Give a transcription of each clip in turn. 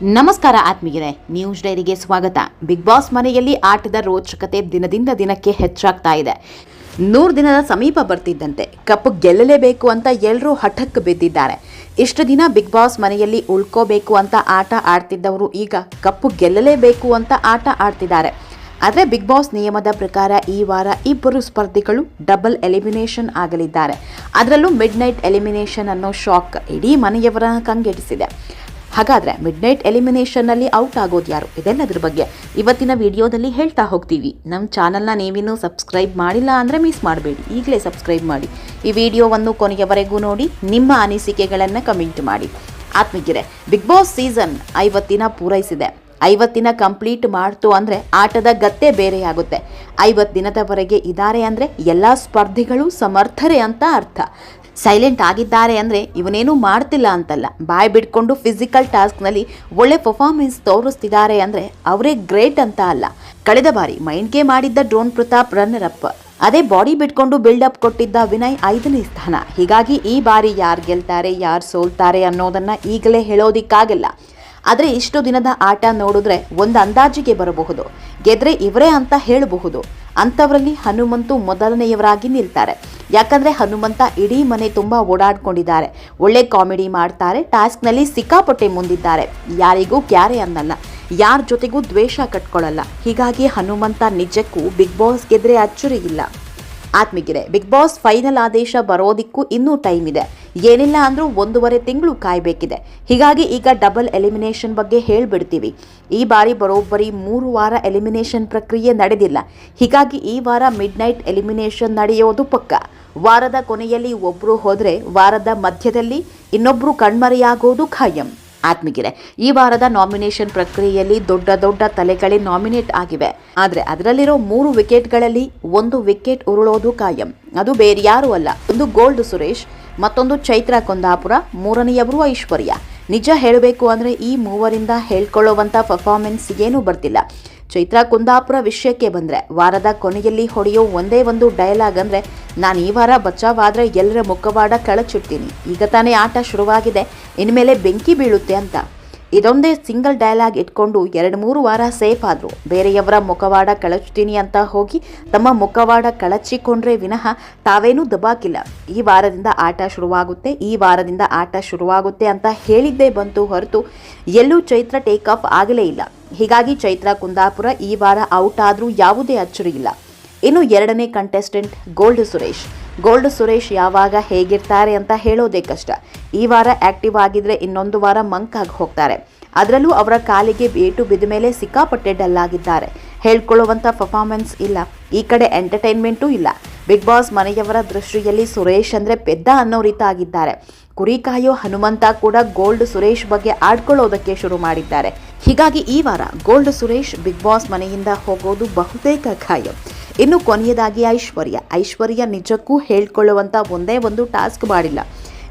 ನಮಸ್ಕಾರ ಆತ್ಮೀಯರೇ, ನ್ಯೂಸ್ ಡೈರಿಗೆ ಸ್ವಾಗತ. ಬಿಗ್ ಬಾಸ್ ಮನೆಯಲ್ಲಿ ಆಟದ ರೋಚಕತೆ ದಿನದಿಂದ ದಿನಕ್ಕೆ ಹೆಚ್ಚಾಗ್ತಾ ಇದೆ. ನೂರು ದಿನದ ಸಮೀಪ ಬರ್ತಿದ್ದಂತೆ, ಕಪ್ ಗೆಲ್ಲಲೇಬೇಕು ಅಂತ ಎಲ್ಲರೂ ಹಠಕ್ಕೆ ಬಿದ್ದಿದ್ದಾರೆ. ಇಷ್ಟು ದಿನ ಬಿಗ್ ಬಾಸ್ ಮನೆಯಲ್ಲಿ ಉಳ್ಕೋಬೇಕು ಅಂತ ಆಟ ಆಡ್ತಿದ್ದವರು ಈಗ ಕಪ್ಪು ಗೆಲ್ಲಲೇಬೇಕು ಅಂತ ಆಟ ಆಡ್ತಿದ್ದಾರೆ. ಆದರೆ ಬಿಗ್ ಬಾಸ್ ನಿಯಮದ ಪ್ರಕಾರ ಈ ವಾರ ಇಬ್ಬರು ಸ್ಪರ್ಧಿಗಳು ಡಬಲ್ ಎಲಿಮಿನೇಷನ್ ಆಗಲಿದ್ದಾರೆ. ಅದರಲ್ಲೂ ಮಿಡ್ ನೈಟ್ ಎಲಿಮಿನೇಷನ್ ಅನ್ನೋ ಶಾಕ್ ಇಡೀ ಮನೆಯವರ ಕಂಗೆಡಿಸಿದೆ ಹಾಗಾದ್ರೆ ಮಿಡ್ ನೈಟ್ ಎಲಿಮಿನೇಷನ್ನಲ್ಲಿ ಔಟ್ ಆಗೋದು ಯಾರು? ಇದೆಲ್ಲದ್ರ ಬಗ್ಗೆ ಇವತ್ತಿನ ವಿಡಿಯೋದಲ್ಲಿ ಹೇಳ್ತಾ ಹೋಗ್ತೀವಿ. ನಮ್ಮ ಚಾನಲ್ನ ನೀವಿನ್ನೂ ಸಬ್ಸ್ಕ್ರೈಬ್ ಮಾಡಿಲ್ಲ ಅಂದರೆ ಮಿಸ್ ಮಾಡಬೇಡಿ. ಈಗಲೇ ಸಬ್ಸ್ಕ್ರೈಬ್ ಮಾಡಿ. ಈ ವಿಡಿಯೋವನ್ನು ಕೊನೆಯವರೆಗೂ ನೋಡಿ, ನಿಮ್ಮ ಅನಿಸಿಕೆಗಳನ್ನು ಕಮೆಂಟ್ ಮಾಡಿ. ಆತ್ಮಗಿರೆ ಬಿಗ್ ಬಾಸ್ ಸೀಸನ್ ಐವತ್ತಿನ ಪೂರೈಸಿದೆ. ಐವತ್ತಿನ ಕಂಪ್ಲೀಟ್ ಮಾಡ್ತು ಅಂದರೆ ಆಟದ ಗತ್ತೆ ಬೇರೆಯಾಗುತ್ತೆ. ಐವತ್ತು ದಿನದವರೆಗೆ ಇದ್ದಾರೆ ಅಂದರೆ ಎಲ್ಲ ಸ್ಪರ್ಧಿಗಳು ಸಮರ್ಥರೇ ಅಂತ ಅರ್ಥ. ಸೈಲೆಂಟ್ ಆಗಿದ್ದಾರೆ ಅಂದರೆ ಇವನೇನು ಮಾಡ್ತಿಲ್ಲ ಅಂತಲ್ಲ. ಬಾಯ್ ಬಿಟ್ಕೊಂಡು ಫಿಸಿಕಲ್ ಟಾಸ್ಕ್ನಲ್ಲಿ ಒಳ್ಳೆ ಪರ್ಫಾರ್ಮೆನ್ಸ್ ತೋರಿಸ್ತಿದ್ದಾರೆ ಅಂದರೆ ಅವರೇ ಗ್ರೇಟ್ ಅಂತ ಅಲ್ಲ. ಕಳೆದ ಬಾರಿ ಮೈಂಡ್ಗೆ ಮಾಡಿದ್ದ ಡ್ರೋನ್ ಪ್ರತಾಪ್ ರನ್ನರ್ ಅಪ್ ಅದೇ ಬಾಡಿ ಬಿಟ್ಕೊಂಡು ಬಿಲ್ಡಪ್ ಕೊಟ್ಟಿದ್ದ ವಿನಯ್ ಐದನೇ ಸ್ಥಾನ. ಹೀಗಾಗಿ ಈ ಬಾರಿ ಯಾರು ಗೆಲ್ತಾರೆ, ಯಾರು ಸೋಲ್ತಾರೆ ಅನ್ನೋದನ್ನು ಈಗಲೇ ಹೇಳೋದಿಕ್ಕಾಗಲ್ಲ. ಆದರೆ ಇಷ್ಟು ದಿನದ ಆಟ ನೋಡಿದ್ರೆ ಒಂದು ಅಂದಾಜಿಗೆ ಬರಬಹುದು. ಗೆದ್ರೆ ಇವರೇ ಅಂತ ಹೇಳಬಹುದು. ಅಂಥವರಲ್ಲಿ ಹನುಮಂತು ಮೊದಲನೆಯವರಾಗಿ ನಿಲ್ತಾರೆ. ಯಾಕಂದರೆ ಹನುಮಂತ ಇಡೀ ಮನೆ ತುಂಬ ಓಡಾಡ್ಕೊಂಡಿದ್ದಾರೆ. ಒಳ್ಳೆ ಕಾಮಿಡಿ ಮಾಡ್ತಾರೆ, ಟಾಸ್ಕ್ನಲ್ಲಿ ಸಿಕ್ಕಾಪಟ್ಟೆ ಮುಂದಿದ್ದಾರೆ. ಯಾರಿಗೂ ಕ್ಯಾರೆ ಅನ್ನಲ್ಲ, ಯಾರ ಜೊತೆಗೂ ದ್ವೇಷ ಕಟ್ಕೊಳ್ಳಲ್ಲ. ಹೀಗಾಗಿ ಹನುಮಂತ ನಿಜಕ್ಕೂ ಬಿಗ್ ಬಾಸ್ ಗೆದ್ರೆ ಅಚ್ಚುರಿ ಇಲ್ಲ. ಆತ್ಮಿಗಿರೆ, ಬಿಗ್ ಬಾಸ್ ಫೈನಲ್ ಆದೇಶ ಬರೋದಿಕ್ಕೂ ಇನ್ನೂ ಟೈಮ್ ಇದೆ. ಏನಿಲ್ಲ ಅಂದರೂ ಒಂದೂವರೆ ತಿಂಗಳು ಕಾಯಬೇಕಿದೆ. ಹೀಗಾಗಿ ಈಗ ಡಬಲ್ ಎಲಿಮಿನೇಷನ್ ಬಗ್ಗೆ ಹೇಳಿಬಿಡ್ತೀವಿ. ಈ ಬಾರಿ ಬರೋಬ್ಬರಿ ಮೂರು ವಾರ ಎಲಿಮಿನೇಷನ್ ಪ್ರಕ್ರಿಯೆ ನಡೆದಿಲ್ಲ. ಹೀಗಾಗಿ ಈ ವಾರ ಮಿಡ್ ನೈಟ್ ಎಲಿಮಿನೇಷನ್ ನಡೆಯೋದು ಪಕ್ಕ. ವಾರದ ಕೊನೆಯಲ್ಲಿ ಒಬ್ಬರು ಹೋದರೆ ವಾರದ ಮಧ್ಯದಲ್ಲಿ ಇನ್ನೊಬ್ಬರು ಕಣ್ಮರೆಯಾಗೋದು ಖಾಯಂ. ಆತ್ಮಗಿರೆ, ಈ ವಾರದ ನಾಮಿನೇಷನ್ ಪ್ರಕ್ರಿಯೆಯಲ್ಲಿ ದೊಡ್ಡ ದೊಡ್ಡ ತಲೆಗಳೇ ನಾಮಿನೇಟ್ ಆಗಿವೆ. ಆದರೆ ಅದರಲ್ಲಿರೋ ಮೂರು ವಿಕೆಟ್ಗಳಲ್ಲಿ ಒಂದು ವಿಕೆಟ್ ಉರುಳೋದು ಕಾಯಂ ಅದು ಬೇರೆ ಯಾರೂ ಅಲ್ಲ. ಒಂದು ಗೋಲ್ಡ್ ಸುರೇಶ್ ಮತ್ತೊಂದು ಚೈತ್ರ ಕುಂದಾಪುರ ಮೂರನೆಯವರು ಐಶ್ವರ್ಯ. ನಿಜ ಹೇಳಬೇಕು ಅಂದರೆ ಈ ಮೂವರಿಂದ ಹೇಳ್ಕೊಳ್ಳುವಂಥ ಪರ್ಫಾರ್ಮೆನ್ಸ್ ಏನೂ ಬರ್ತಿಲ್ಲ. ಚೈತ್ರ ಕುಂದಾಪುರ ವಿಷಯಕ್ಕೆ ಬಂದರೆ, ವಾರದ ಕೊನೆಯಲ್ಲಿ ಹೊಡೆಯೋ ಒಂದೇ ಒಂದು ಡೈಲಾಗ್ ಅಂದರೆ, ನಾನು ಈ ವಾರ ಬಚಾವಾದರೆ ಎಲ್ಲರ ಮುಖವಾಡ ಕಳಚಿಡ್ತೀನಿ. ಈಗ ತಾನೇ ಆಟ ಶುರುವಾಗಿದೆ, ಇನ್ಮೇಲೆ ಬೆಂಕಿ ಬೀಳುತ್ತೆ ಅಂತ. ಇದೊಂದೇ ಸಿಂಗಲ್ ಡೈಲಾಗ್ ಇಟ್ಕೊಂಡು ಎರಡು ಮೂರು ವಾರ ಸೇಫ್ ಆದರು. ಬೇರೆಯವರ ಮುಖವಾಡ ಕಳಚ್ತೀನಿ ಅಂತ ಹೋಗಿ ತಮ್ಮ ಮುಖವಾಡ ಕಳಚಿಕೊಂಡ್ರೆ ವಿನಃ ತಾವೇನೂ ದಬಾಕಿಲ್ಲ. ಈ ವಾರದಿಂದ ಆಟ ಶುರುವಾಗುತ್ತೆ, ಈ ವಾರದಿಂದ ಆಟ ಶುರುವಾಗುತ್ತೆ ಅಂತ ಹೇಳಿದ್ದೇ ಬಂತು ಹೊರತು ಎಲ್ಲೂ ಚೈತ್ರ ಟೇಕ್ ಆಫ್ ಆಗಲೇ ಇಲ್ಲ. ಹೀಗಾಗಿ ಚೈತ್ರ ಕುಂದಾಪುರ ಈ ವಾರ ಔಟ್ ಆದರೂ ಯಾವುದೇ ಅಚ್ಚರಿ ಇಲ್ಲ. ಇನ್ನು ಎರಡನೇ contestant gold Suresh. Gold Suresh ಯಾವಾಗ ಹೇಗಿರ್ತಾರೆ ಅಂತ ಹೇಳೋದೇ ಕಷ್ಟ. ಈ ವಾರ ಆಕ್ಟಿವ್ ಆಗಿದ್ರೆ ಇನ್ನೊಂದು ವಾರ ಮಂಕ್ ಆಗಿ ಹೋಗ್ತಾರೆ. ಅದರಲ್ಲೂ ಅವರ ಕಾಲಿಗೆ ಏಟು ಬಿದ್ದ ಮೇಲೆ ಸಿಕ್ಕಾಪಟ್ಟೆ ಡಲ್ ಆಗಿದ್ದಾರೆ. ಹೇಳ್ಕೊಳ್ಳುವಂಥ ಪರ್ಫಾರ್ಮೆನ್ಸ್ ಇಲ್ಲ. ಈ ಕಡೆ ಎಂಟರ್ಟೈನ್ಮೆಂಟೂ ಇಲ್ಲ. ಬಿಗ್ ಬಾಸ್ ಮನೆಯವರ ದೃಷ್ಟಿಯಲ್ಲಿ ಸುರೇಶ್ ಅಂದರೆ ಪೆದ್ದ ಅನ್ನೋ ರೀತ ಆಗಿದ್ದಾರೆ. ಕುರಿ ಕಾಯೋ ಹನುಮಂತ ಕೂಡ ಗೋಲ್ಡ್ ಸುರೇಶ್ ಬಗ್ಗೆ ಆಡ್ಕೊಳ್ಳೋದಕ್ಕೆ ಶುರು ಮಾಡಿದ್ದಾರೆ. ಹೀಗಾಗಿ ಈ ವಾರ ಗೋಲ್ಡ್ ಸುರೇಶ್ ಬಿಗ್ ಬಾಸ್ ಮನೆಯಿಂದ ಹೋಗೋದು ಬಹುತೇಕ ಖಾಯಂ. ಇನ್ನು ಕೊನೆಯದಾಗಿ ಐಶ್ವರ್ಯ. ಐಶ್ವರ್ಯ ನಿಜಕ್ಕೂ ಹೇಳ್ಕೊಳ್ಳುವಂಥ ಒಂದೇ ಒಂದು ಟಾಸ್ಕ್ ಮಾಡಿಲ್ಲ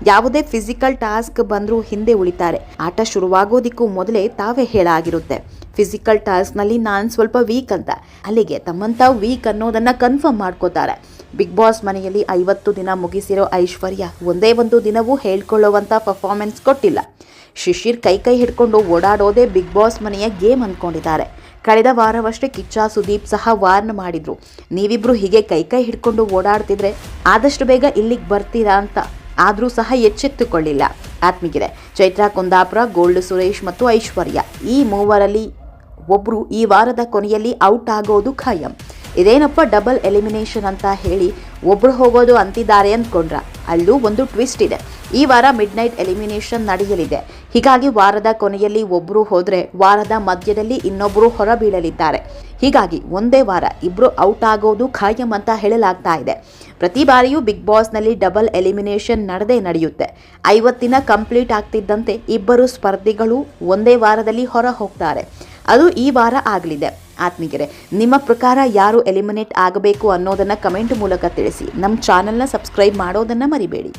ಯಾವುದೇ ಫಿಸಿಕಲ್ ಟಾಸ್ಕ್ ಬಂದರೂ ಹಿಂದೆ ಉಳಿತಾರೆ. ಆಟ ಶುರುವಾಗೋದಿಕ್ಕೂ ಮೊದಲೇ ತಾವೇ ಹೇಳಾಗಿರುತ್ತೆ. ಫಿಸಿಕಲ್ ಟಾಸ್ಕ್ನಲ್ಲಿ ನಾನು ಸ್ವಲ್ಪ ವೀಕ್ ಅಂತ. ಅಲ್ಲಿಗೆ ತಮ್ಮಂತ ವೀಕ್ ಅನ್ನೋದನ್ನು ಕನ್ಫರ್ಮ್ ಮಾಡ್ಕೋತಾರೆ. ಬಿಗ್ ಬಾಸ್ ಮನೆಯಲ್ಲಿ ಐವತ್ತು ದಿನ ಮುಗಿಸಿರೋ ಐಶ್ವರ್ಯ ಒಂದೇ ಒಂದು ದಿನವೂ ಹೇಳ್ಕೊಳ್ಳುವಂಥ ಪರ್ಫಾರ್ಮೆನ್ಸ್ ಕೊಟ್ಟಿಲ್ಲ. ಶಿಶಿರ್ ಕೈ ಕೈ ಹಿಡ್ಕೊಂಡು ಓಡಾಡೋದೇ ಬಿಗ್ ಬಾಸ್ ಮನೆಯ ಗೇಮ್ ಅಂದ್ಕೊಂಡಿದ್ದಾರೆ ಕಳೆದ ವಾರವಷ್ಟೇ ಕಿಚ್ಚ ಸುದೀಪ್ ಸಹ ವಾರ್ನ್ ಮಾಡಿದ್ರು. ನೀವಿಬ್ರು ಹೀಗೆ ಕೈ ಕೈ ಹಿಡ್ಕೊಂಡು ಓಡಾಡ್ತಿದ್ರೆ ಆದಷ್ಟು ಬೇಗ ಇಲ್ಲಿಗೆ ಬರ್ತೀರಾ ಅಂತ. ಆದರೂ ಸಹ ಎಚ್ಚೆತ್ತುಕೊಳ್ಳಿಲ್ಲ. ಆತ್ಮಿಗಿದೆ ಚೈತ್ರಾ, ಕುಂದಾಪುರ, ಗೋಲ್ಡ್ ಸುರೇಶ್ ಮತ್ತು ಐಶ್ವರ್ಯ ಈ ಮೂವರಲ್ಲಿ ಒಬ್ಬರು ಈ ವಾರದ ಕೊನೆಯಲ್ಲಿ ಔಟ್ ಆಗೋದು ಖಾಯಂ. ಇದೇನಪ್ಪ ಡಬಲ್ ಎಲಿಮಿನೇಷನ್ ಅಂತ ಹೇಳಿ ಒಬ್ರು ಹೋಗೋದು ಅಂತಿದ್ದಾರೆ ಅಂದ್ಕೊಂಡ್ರ ಅಲ್ಲೂ ಒಂದು ಟ್ವಿಸ್ಟ್ ಇದೆ. ಈ ವಾರ ಮಿಡ್ ನೈಟ್ ಎಲಿಮಿನೇಷನ್ ನಡೆಯಲಿದೆ. ಹೀಗಾಗಿ ವಾರದ ಕೊನೆಯಲ್ಲಿ ಒಬ್ಬರು ಹೋದರೆ ವಾರದ ಮಧ್ಯದಲ್ಲಿ ಇನ್ನೊಬ್ಬರು ಹೊರಬೀಳಲಿದ್ದಾರೆ. ಹೀಗಾಗಿ ಒಂದೇ ವಾರ ಇಬ್ಬರು ಔಟ್ ಆಗೋದು ಖಾಯಂ ಅಂತ ಹೇಳಲಾಗ್ತಾ ಇದೆ. ಪ್ರತಿ ಬಾರಿಯೂ ಬಿಗ್ ಬಾಸ್ನಲ್ಲಿ ಡಬಲ್ ಎಲಿಮಿನೇಷನ್ ನಡೆದೇ ನಡೆಯುತ್ತೆ. ಐವತ್ತಿನ ಕಂಪ್ಲೀಟ್ ಆಗ್ತಿದ್ದಂತೆ ಇಬ್ಬರು ಸ್ಪರ್ಧಿಗಳು ಒಂದೇ ವಾರದಲ್ಲಿ ಹೊರ ಹೋಗ್ತಾರೆ. ಅದು ಈ ವಾರ ಆಗಲಿದೆ. ಆತ್ಮೀಗೆರೆ ನಿಮ್ಮ ಪ್ರಕಾರ ಯಾರು ಎಲಿಮಿನೇಟ್ ಆಗಬೇಕು ಅನ್ನೋದನ್ನು ಕಮೆಂಟ್ ಮೂಲಕ ತಿಳಿಸಿ. ನಮ್ಮ ಚಾನಲ್ನ ಸಬ್ಸ್ಕ್ರೈಬ್ ಮಾಡೋದನ್ನು ಮರಿಬೇಡಿ.